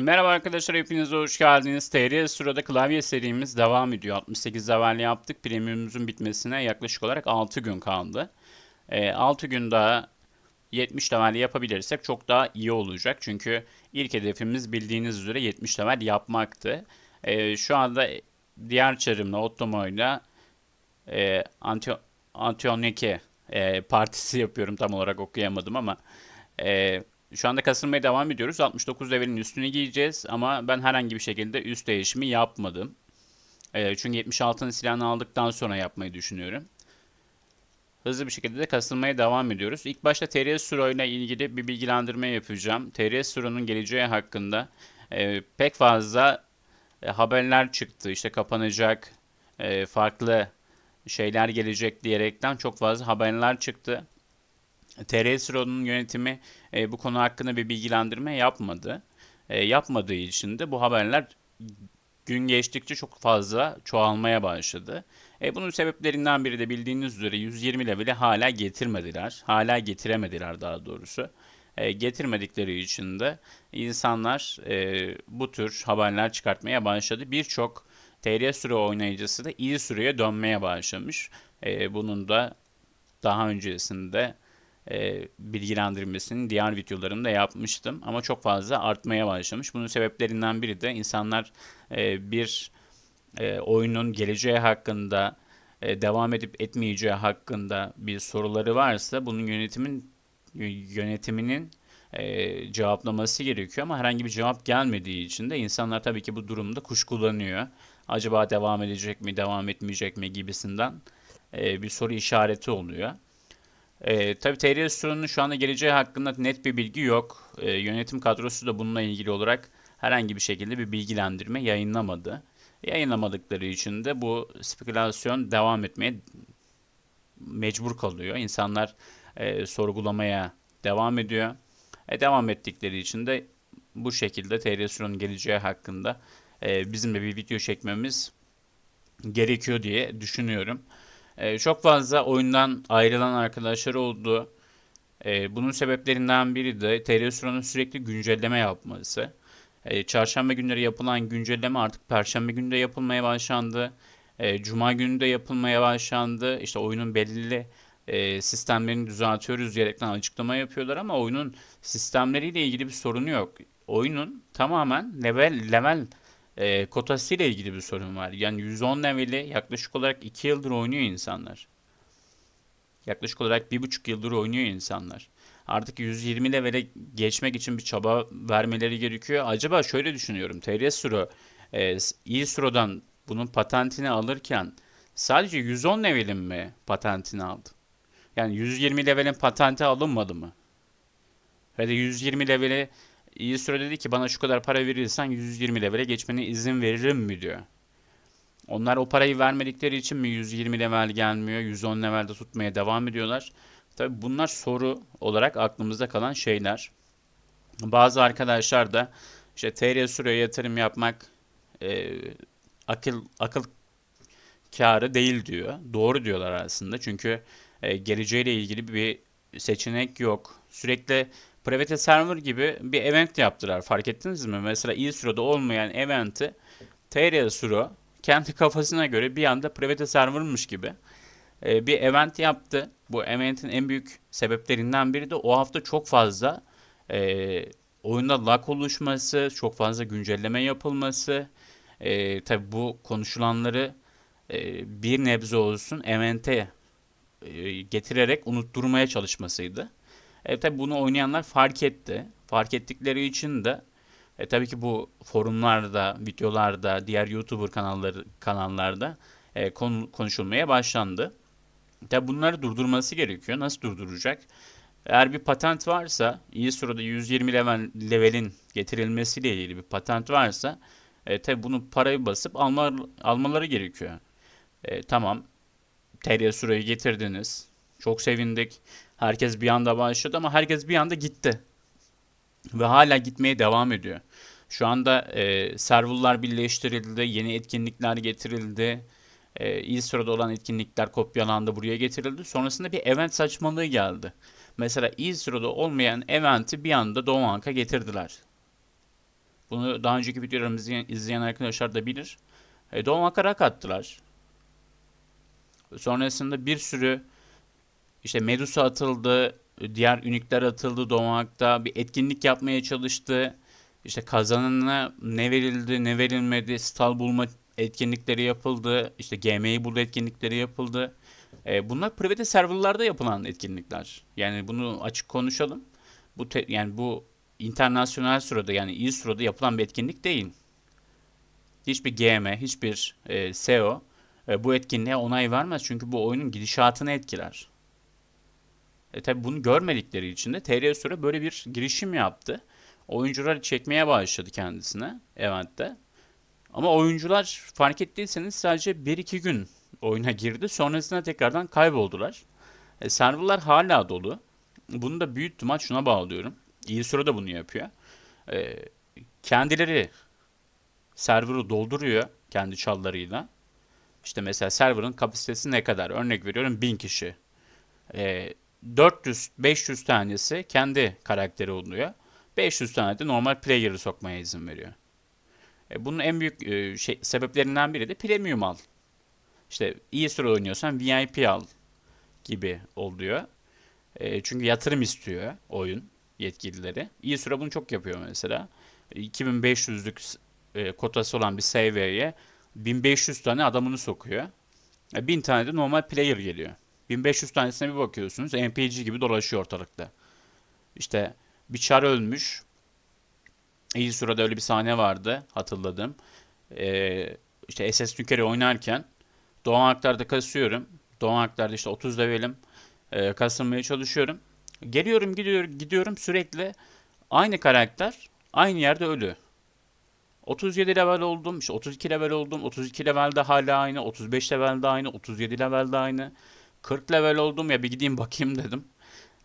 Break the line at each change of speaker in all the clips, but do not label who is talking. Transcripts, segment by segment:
Merhaba arkadaşlar hepiniz hoş geldiniz. TR Sırada klavye serimiz devam ediyor. 68 level yaptık. Premium'umuzun bitmesine yaklaşık olarak 6 gün kaldı. E, 6 gün daha 70 level yapabilirsek çok daha iyi olacak. Çünkü ilk hedefimiz bildiğiniz üzere 70 level yapmaktı. E, şu anda diğer çarımla Ottomo'yla e, Antio Antionike e, partisi yapıyorum tam olarak okuyamadım ama e, şu anda kasılmaya devam ediyoruz. 69 levelin üstüne giyeceğiz ama ben herhangi bir şekilde üst değişimi yapmadım. E, çünkü 76'nın silahını aldıktan sonra yapmayı düşünüyorum. Hızlı bir şekilde de kasılmaya devam ediyoruz. İlk başta TRS Suro ile ilgili bir bilgilendirme yapacağım. TRS Suro'nun geleceği hakkında e, pek fazla e, haberler çıktı. İşte kapanacak, e, farklı şeyler gelecek diyerekten çok fazla haberler çıktı. TR yönetimi e, bu konu hakkında bir bilgilendirme yapmadı. E, yapmadığı için de bu haberler gün geçtikçe çok fazla çoğalmaya başladı. E, bunun sebeplerinden biri de bildiğiniz üzere 120 leveli hala getirmediler. Hala getiremediler daha doğrusu. E, getirmedikleri için de insanlar e, bu tür haberler çıkartmaya başladı. Birçok TR süre oynayıcısı da iyi süreye dönmeye başlamış. E, bunun da daha öncesinde e, bilgilendirmesini diğer videolarımda yapmıştım. Ama çok fazla artmaya başlamış. Bunun sebeplerinden biri de insanlar e, bir e, oyunun geleceği hakkında e, devam edip etmeyeceği hakkında bir soruları varsa bunun yönetimin yönetiminin e, cevaplaması gerekiyor ama herhangi bir cevap gelmediği için de insanlar tabii ki bu durumda kuşkulanıyor. Acaba devam edecek mi, devam etmeyecek mi gibisinden e, bir soru işareti oluyor. E, tabii TR Restoran'ın şu anda geleceği hakkında net bir bilgi yok. E, yönetim kadrosu da bununla ilgili olarak herhangi bir şekilde bir bilgilendirme yayınlamadı. Yayınlamadıkları için de bu spekülasyon devam etmeye mecbur kalıyor. İnsanlar e, sorgulamaya devam ediyor. E, devam ettikleri için de bu şekilde TR Restoran'ın geleceği hakkında e, bizim de bir video çekmemiz gerekiyor diye düşünüyorum. Ee, çok fazla oyundan ayrılan arkadaşlar oldu. Ee, bunun sebeplerinden biri de TR sürekli güncelleme yapması. Ee, çarşamba günleri yapılan güncelleme artık perşembe günü de yapılmaya başlandı. Ee, Cuma günü de yapılmaya başlandı. İşte oyunun belirli e, sistemlerini düzeltiyoruz diyerekten açıklama yapıyorlar ama oyunun sistemleriyle ilgili bir sorunu yok. Oyunun tamamen level level e, kotası ile ilgili bir sorun var. Yani 110 leveli yaklaşık olarak 2 yıldır oynuyor insanlar. Yaklaşık olarak 1,5 yıldır oynuyor insanlar. Artık 120 levele geçmek için bir çaba vermeleri gerekiyor. Acaba şöyle düşünüyorum. TRS Suro, e, iyi Suro'dan bunun patentini alırken sadece 110 levelin mi patentini aldı? Yani 120 levelin patenti alınmadı mı? Ve de 120 leveli iyi süre dedi ki bana şu kadar para verirsen 120 levele geçmene izin veririm mi diyor. Onlar o parayı vermedikleri için mi 120 level gelmiyor, 110 levelde tutmaya devam ediyorlar? Tabi bunlar soru olarak aklımızda kalan şeyler. Bazı arkadaşlar da işte TR süreye yatırım yapmak e, akıl akıl karı değil diyor. Doğru diyorlar aslında. Çünkü e, geleceğiyle ilgili bir seçenek yok. Sürekli Private Server gibi bir event yaptılar. Fark ettiniz mi? Mesela sürede olmayan eventi TR Suro kendi kafasına göre bir anda Private Server'mış gibi e, bir event yaptı. Bu eventin en büyük sebeplerinden biri de o hafta çok fazla e, oyunda lag oluşması, çok fazla güncelleme yapılması. E, tabi bu konuşulanları e, bir nebze olsun evente e, getirerek unutturmaya çalışmasıydı. E, tabi bunu oynayanlar fark etti. Fark ettikleri için de e, tabii ki bu forumlarda, videolarda, diğer YouTuber kanalları kanallarda e, konu, konuşulmaya başlandı. Tabi bunları durdurması gerekiyor. Nasıl durduracak? Eğer bir patent varsa, iyi sırada 120 level, levelin getirilmesiyle ilgili bir patent varsa, e, tabi bunu parayı basıp alma, almaları gerekiyor. E, tamam, TR süreyi getirdiniz. Çok sevindik. Herkes bir anda başladı ama herkes bir anda gitti. Ve hala gitmeye devam ediyor. Şu anda e, serverlar birleştirildi, yeni etkinlikler getirildi. E, iyi sırada olan etkinlikler kopyalandı, buraya getirildi. Sonrasında bir event saçmalığı geldi. Mesela iyi sırada olmayan eventi bir anda Doğu Anka getirdiler. Bunu daha önceki videolarımızı izleyen, arkadaşlar da bilir. E, Doğmak'a rak attılar. Sonrasında bir sürü işte Medusa atıldı, diğer ünikler atıldı Doğmak'ta. Bir etkinlik yapmaya çalıştı. İşte kazanana ne verildi, ne verilmedi, stal bulma etkinlikleri yapıldı. İşte GM'yi buldu etkinlikleri yapıldı. E, bunlar private serverlarda yapılan etkinlikler. Yani bunu açık konuşalım. Bu te- yani bu internasyonel sırada yani iyi sırada yapılan bir etkinlik değil. Hiçbir GM, hiçbir e, SEO e, bu etkinliğe onay vermez çünkü bu oyunun gidişatını etkiler. E tabi bunu görmedikleri için de TR Süre böyle bir girişim yaptı. Oyuncuları çekmeye başladı kendisine eventte. Ama oyuncular fark ettiyseniz sadece 1-2 gün oyuna girdi. Sonrasında tekrardan kayboldular. E, serverlar hala dolu. Bunu da büyük ihtimal şuna bağlıyorum. İyi süre de bunu yapıyor. E, kendileri server'ı dolduruyor kendi çallarıyla. İşte mesela server'ın kapasitesi ne kadar? Örnek veriyorum 1000 kişi. E, 400-500 tanesi kendi karakteri oluyor. 500 tane de normal player'ı sokmaya izin veriyor. E, bunun en büyük e, şey, sebeplerinden biri de premium al. İşte iyi süre oynuyorsan VIP al gibi oluyor. E, çünkü yatırım istiyor oyun yetkilileri. İyi süre bunu çok yapıyor mesela. 2500'lük e, kotası olan bir seviyeye 1500 tane adamını sokuyor. E, 1000 tane de normal player geliyor. 1500 tanesine bir bakıyorsunuz NPC gibi dolaşıyor ortalıkta. İşte bir çar ölmüş. İyi sırada öyle bir sahne vardı hatırladım. Ee, işte SS Tükeri oynarken Doğan Aktar'da kasıyorum. Doğan Aktar'da işte 30 levelim. E, kasılmaya çalışıyorum. Geliyorum gidiyorum gidiyorum sürekli aynı karakter aynı yerde ölü. 37 level oldum, işte 32 level oldum, 32 levelde hala aynı, 35 levelde aynı, 37 levelde aynı. 40 level oldum ya bir gideyim bakayım dedim.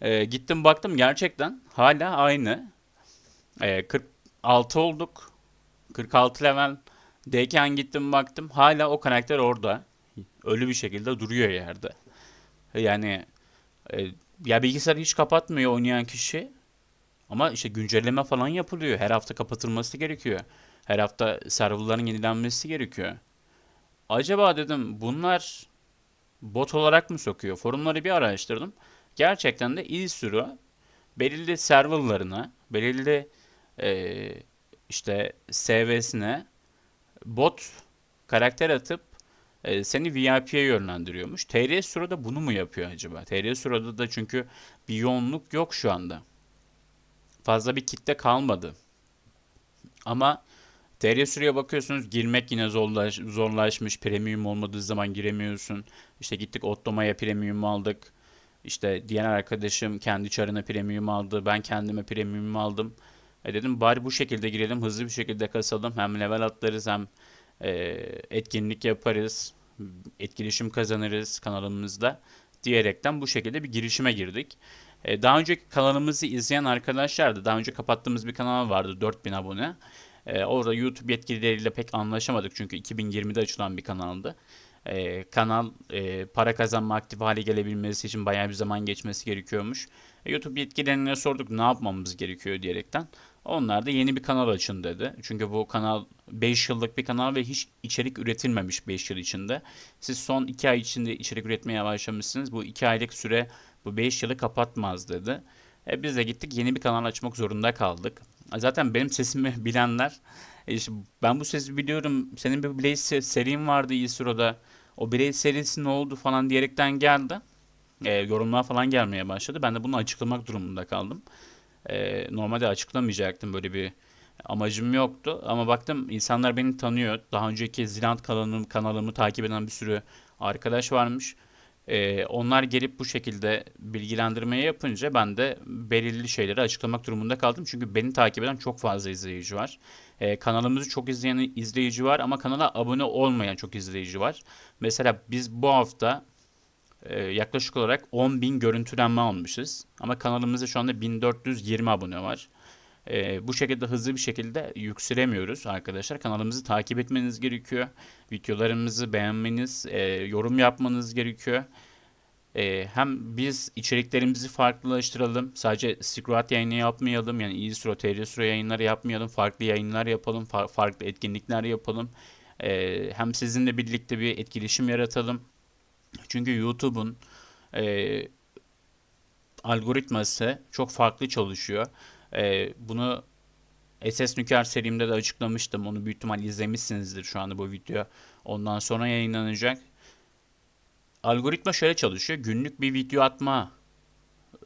E, gittim baktım gerçekten hala aynı. E, 46 olduk. 46 level deyken gittim baktım hala o karakter orada. Ölü bir şekilde duruyor yerde. Yani e, ya bilgisayarı hiç kapatmıyor oynayan kişi. Ama işte güncelleme falan yapılıyor. Her hafta kapatılması gerekiyor. Her hafta serverların yenilenmesi gerekiyor. Acaba dedim bunlar bot olarak mı sokuyor? Forumları bir araştırdım. Gerçekten de iyi sürü belirli serverlarına, belirli e, işte SV'sine bot karakter atıp e, seni VIP'ye yönlendiriyormuş. TR Suro'da bunu mu yapıyor acaba? TR Suro'da da çünkü bir yoğunluk yok şu anda. Fazla bir kitle kalmadı. Ama TR Suro'ya bakıyorsunuz girmek yine zorlaş, zorlaşmış. Premium olmadığı zaman giremiyorsun. İşte gittik Ottoma'ya premium aldık. İşte diğer arkadaşım kendi çarına premium aldı. Ben kendime premium aldım. E dedim bari bu şekilde girelim. Hızlı bir şekilde kasalım. Hem level atlarız hem e, etkinlik yaparız. Etkileşim kazanırız kanalımızda. Diyerekten bu şekilde bir girişime girdik. E, daha önceki kanalımızı izleyen arkadaşlar da daha önce kapattığımız bir kanal vardı 4000 abone. E, orada YouTube yetkilileriyle pek anlaşamadık çünkü 2020'de açılan bir kanaldı. E, kanal e, para kazanma aktif hale gelebilmesi için bayağı bir zaman geçmesi gerekiyormuş. E, YouTube yetkililerine sorduk ne yapmamız gerekiyor diyerekten. Onlar da yeni bir kanal açın dedi. Çünkü bu kanal 5 yıllık bir kanal ve hiç içerik üretilmemiş 5 yıl içinde. Siz son 2 ay içinde içerik üretmeye başlamışsınız. Bu 2 aylık süre bu 5 yılı kapatmaz dedi. E biz de gittik yeni bir kanal açmak zorunda kaldık. Zaten benim sesimi bilenler e işte ben bu sesi biliyorum. Senin bir Blaze serin vardı Isro'da. O Blaze serisi ne oldu falan diyerekten geldi. E, yorumlar falan gelmeye başladı. Ben de bunu açıklamak durumunda kaldım. E, normalde açıklamayacaktım böyle bir amacım yoktu. Ama baktım insanlar beni tanıyor. Daha önceki Zilant kanalım, kanalımı takip eden bir sürü arkadaş varmış. Ee, onlar gelip bu şekilde bilgilendirmeye yapınca ben de belirli şeyleri açıklamak durumunda kaldım. Çünkü beni takip eden çok fazla izleyici var. Ee, kanalımızı çok izleyen izleyici var ama kanala abone olmayan çok izleyici var. Mesela biz bu hafta e, yaklaşık olarak 10.000 görüntülenme almışız. Ama kanalımızda şu anda 1420 abone var. E, bu şekilde hızlı bir şekilde yükselemiyoruz arkadaşlar. Kanalımızı takip etmeniz gerekiyor. Videolarımızı beğenmeniz, e, yorum yapmanız gerekiyor. E, hem biz içeriklerimizi farklılaştıralım. Sadece Scroat yayını yapmayalım. Yani İzro, TRSro yayınları yapmayalım. Farklı yayınlar yapalım. fa- farklı etkinlikler yapalım. E, hem sizinle birlikte bir etkileşim yaratalım. Çünkü YouTube'un e, algoritması çok farklı çalışıyor. E, bunu SS Nüker serimde de açıklamıştım. Onu büyük ihtimal izlemişsinizdir şu anda bu video. Ondan sonra yayınlanacak. Algoritma şöyle çalışıyor. Günlük bir video atma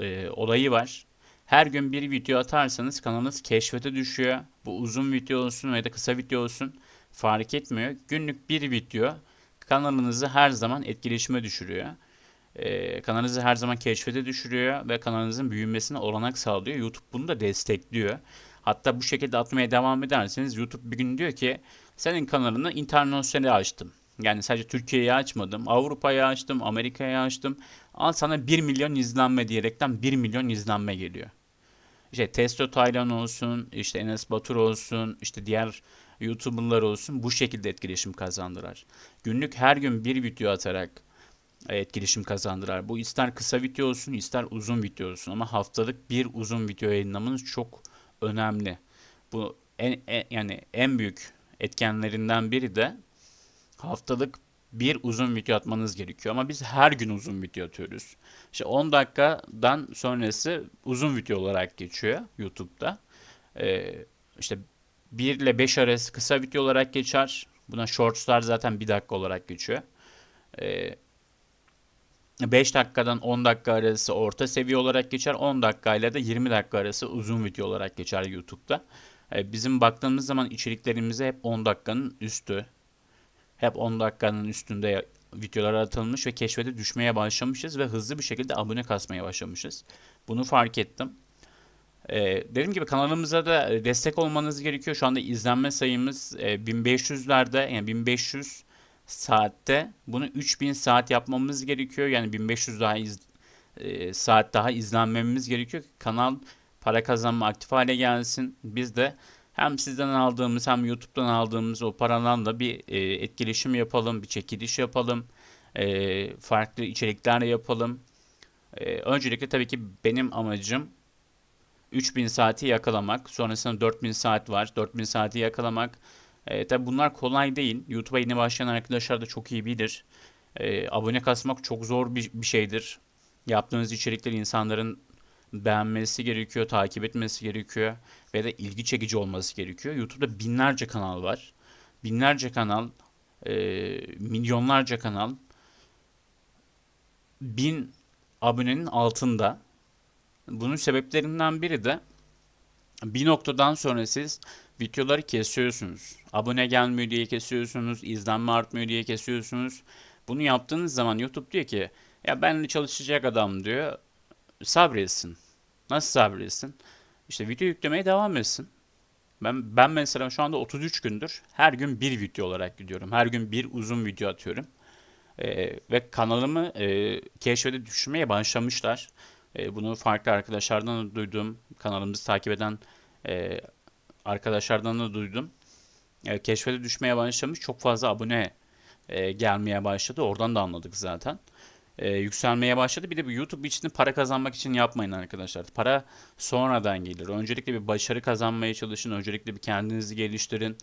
e, olayı var. Her gün bir video atarsanız kanalınız keşfete düşüyor. Bu uzun video olsun ya da kısa video olsun fark etmiyor. Günlük bir video kanalınızı her zaman etkileşime düşürüyor. E, kanalınızı her zaman keşfete düşürüyor ve kanalınızın büyümesine olanak sağlıyor. YouTube bunu da destekliyor. Hatta bu şekilde atmaya devam ederseniz YouTube bir gün diyor ki senin kanalını internasyonel açtım. Yani sadece Türkiye'yi açmadım. Avrupa'yı açtım, Amerika'yı açtım. Al sana 1 milyon izlenme diyerekten 1 milyon izlenme geliyor. İşte Testo Taylan olsun, işte Enes Batur olsun, işte diğer YouTuber'lar olsun bu şekilde etkileşim kazandılar. Günlük her gün bir video atarak etkileşim kazandılar. Bu ister kısa video olsun, ister uzun video olsun ama haftalık bir uzun video yayınlamanız çok önemli. Bu en, en- yani en büyük etkenlerinden biri de haftalık bir uzun video atmanız gerekiyor. Ama biz her gün uzun video atıyoruz. İşte 10 dakikadan sonrası uzun video olarak geçiyor YouTube'da. Ee, işte 1 ile 5 arası kısa video olarak geçer. Buna shortslar zaten 1 dakika olarak geçiyor. Ee, 5 dakikadan 10 dakika arası orta seviye olarak geçer. 10 dakika ile de 20 dakika arası uzun video olarak geçer YouTube'da. Ee, bizim baktığımız zaman içeriklerimize hep 10 dakikanın üstü, hep 10 dakikanın üstünde videolar atılmış ve keşfete düşmeye başlamışız ve hızlı bir şekilde abone kasmaya başlamışız. Bunu fark ettim. Ee, dediğim gibi kanalımıza da e, destek olmanız gerekiyor. Şu anda izlenme sayımız e, 1500'lerde yani 1500 saatte bunu 3000 saat yapmamız gerekiyor. Yani 1500 daha iz- e, saat daha izlenmemiz gerekiyor. ki Kanal para kazanma aktif hale gelsin. Biz de hem sizden aldığımız hem YouTube'dan aldığımız o paradan da bir e, etkileşim yapalım, bir çekiliş yapalım, e, farklı içerikler yapalım. E, öncelikle tabii ki benim amacım 3000 saati yakalamak. Sonrasında 4000 saat var. 4000 saati yakalamak. E, tabii bunlar kolay değil. YouTube'a yeni başlayan arkadaşlar da çok iyi bilir. E, abone kasmak çok zor bir, bir şeydir. Yaptığınız içerikleri insanların beğenmesi gerekiyor, takip etmesi gerekiyor ve de ilgi çekici olması gerekiyor. YouTube'da binlerce kanal var. Binlerce kanal, e, milyonlarca kanal, bin abonenin altında. Bunun sebeplerinden biri de bir noktadan sonra siz videoları kesiyorsunuz. Abone gelmiyor diye kesiyorsunuz, izlenme artmıyor diye kesiyorsunuz. Bunu yaptığınız zaman YouTube diyor ki ya benimle çalışacak adam diyor sabretsin. Nasıl sabretsin? İşte video yüklemeye devam etsin. Ben ben mesela şu anda 33 gündür her gün bir video olarak gidiyorum. Her gün bir uzun video atıyorum. Ee, ve kanalımı e, keşfete düşürmeye başlamışlar. E, bunu farklı arkadaşlardan da duydum. Kanalımızı takip eden e, arkadaşlardan da duydum. E, keşfete düşmeye başlamış. Çok fazla abone e, gelmeye başladı. Oradan da anladık zaten. E, yükselmeye başladı. Bir de bu YouTube için para kazanmak için yapmayın arkadaşlar. Para sonradan gelir. Öncelikle bir başarı kazanmaya çalışın. Öncelikle bir kendinizi geliştirin.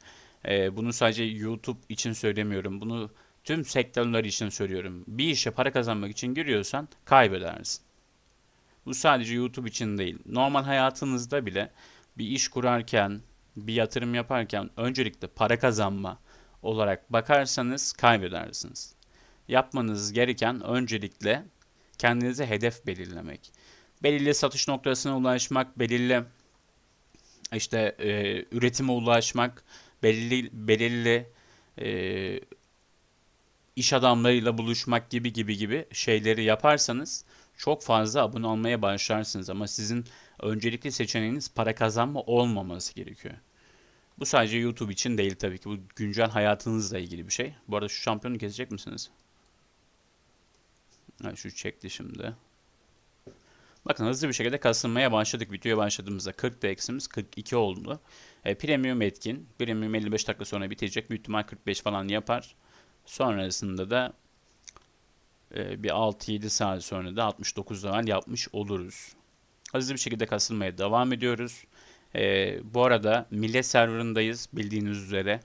E, bunu sadece YouTube için söylemiyorum. Bunu tüm sektörler için söylüyorum. Bir işe para kazanmak için giriyorsan kaybedersin. Bu sadece YouTube için değil. Normal hayatınızda bile bir iş kurarken, bir yatırım yaparken öncelikle para kazanma olarak bakarsanız kaybedersiniz. Yapmanız gereken öncelikle kendinize hedef belirlemek. Belirli satış noktasına ulaşmak, belirli işte e, üretime ulaşmak, belirli belirli e, iş adamlarıyla buluşmak gibi gibi gibi şeyleri yaparsanız çok fazla abone olmaya başlarsınız ama sizin öncelikli seçeneğiniz para kazanma olmaması gerekiyor. Bu sadece YouTube için değil tabii ki. Bu güncel hayatınızla ilgili bir şey. Bu arada şu şampiyonu kesecek misiniz? Ha, şu çekti şimdi. Bakın hızlı bir şekilde kasılmaya başladık. Videoya başladığımızda 40 da eksimiz 42 oldu. E, premium etkin. Premium 55 dakika sonra bitecek. Büyük ihtimal 45 falan yapar. Sonrasında da e, bir 6-7 saat sonra da 69 level yapmış oluruz. Hızlı bir şekilde kasılmaya devam ediyoruz. E, bu arada millet serverındayız bildiğiniz üzere.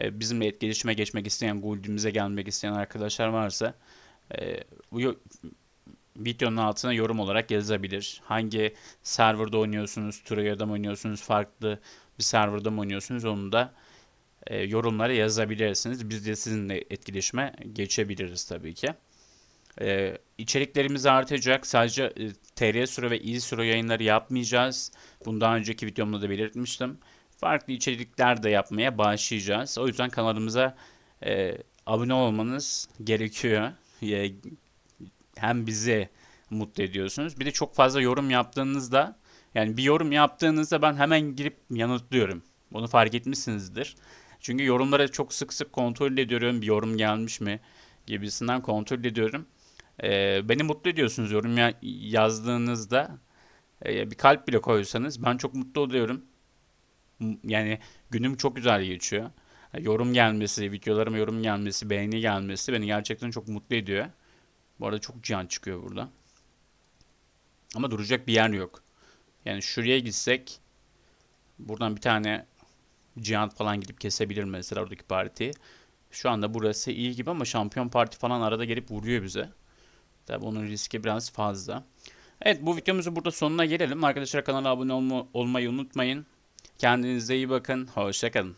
E, bizimle etkileşime geçmek isteyen, guildimize gelmek isteyen arkadaşlar varsa e, bu videonun altına yorum olarak yazabilir. Hangi serverda oynuyorsunuz, Troya'da mı oynuyorsunuz, farklı bir serverda mı oynuyorsunuz onu da e, yorumlara yazabilirsiniz. Biz de sizinle etkileşime geçebiliriz tabii ki. E, içeriklerimiz artacak. Sadece e, TR Suro ve İl Suro yayınları yapmayacağız. Bunu daha önceki videomda da belirtmiştim. Farklı içerikler de yapmaya başlayacağız. O yüzden kanalımıza e, abone olmanız gerekiyor. E, hem bizi mutlu ediyorsunuz. Bir de çok fazla yorum yaptığınızda yani bir yorum yaptığınızda ben hemen girip yanıtlıyorum. Bunu fark etmişsinizdir. Çünkü yorumları çok sık sık kontrol ediyorum. Bir yorum gelmiş mi gibisinden kontrol ediyorum. Ee, beni mutlu ediyorsunuz yorum ya- yazdığınızda. Ee, bir kalp bile koysanız ben çok mutlu oluyorum. Yani günüm çok güzel geçiyor. Yorum gelmesi, videolarıma yorum gelmesi, beğeni gelmesi beni gerçekten çok mutlu ediyor. Bu arada çok can çıkıyor burada. Ama duracak bir yer yok. Yani şuraya gitsek buradan bir tane Cihan falan gidip kesebilir mesela oradaki partiyi. Şu anda burası iyi gibi ama şampiyon parti falan arada gelip vuruyor bize. Tabii onun riski biraz fazla. Evet bu videomuzun burada sonuna gelelim. Arkadaşlar kanala abone olma- olmayı unutmayın. Kendinize iyi bakın. Hoşçakalın.